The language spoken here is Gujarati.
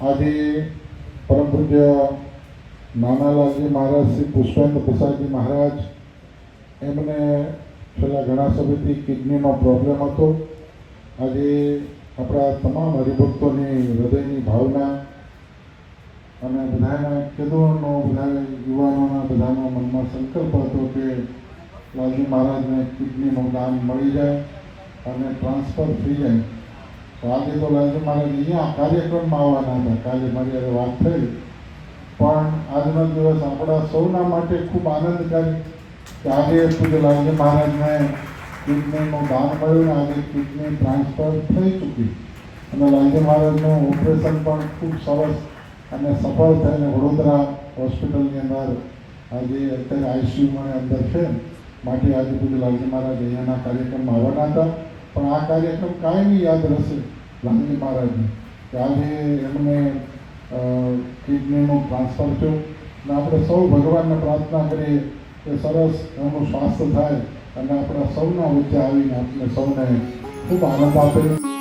આજે પરમ પૂજ્ય નાનાલાલજી મહારાજ શ્રી પુષ્પેન્દ્ર પ્રસાદજી મહારાજ, એમને છેલ્લા ઘણા સમયથી કિડનીનો પ્રોબ્લેમ હતો. આજે આપણા તમામ હરિભક્તોની હૃદયની ભાવના અને બધાના ખેડૂતોનો બધા યુવાનોના બધાના મનમાં સંકલ્પ હતો કે લાલજી મહારાજને કિડનીનું દાન મળી જાય અને ટ્રાન્સફર થઈ જાય. આજે તો લાગે મહારાજ અહીંયા કાર્યક્રમમાં આવવાના હતા. કાલે મારી હવે વાત થઈ પણ આજનો દિવસ આપણા સૌના માટે ખૂબ આનંદકારી કે આજે પૂજ્ય લાલજી મહારાજને કિડનીનું દાન મળ્યું ને આજે કિડની ટ્રાન્સફર થઈ ચૂકી. અને લાલજી મહારાજનું ઓપરેશન પણ ખૂબ સરસ અને સફળ થઈને વડોદરા હોસ્પિટલની અંદર આજે અત્યારે આઈસીયુમાં અંદર છે. માટે આજે પૂજ્ય લાલજી મહારાજ અહીંયાના કાર્યક્રમમાં આવવાના હતા. પણ આ કાર્યક્રમ કાયમી યાદ રહેશે લાલજી મહારાજને. કે આજે એમને કિડનીનું ટ્રાન્સફર થયું અને આપણે સૌ ભગવાનને પ્રાર્થના કરીએ કે સરસ એમનું સ્વાસ્થ્ય થાય અને આપણા સૌના વચ્ચે આવીને આપણે સૌને ખૂબ આનંદ આપે.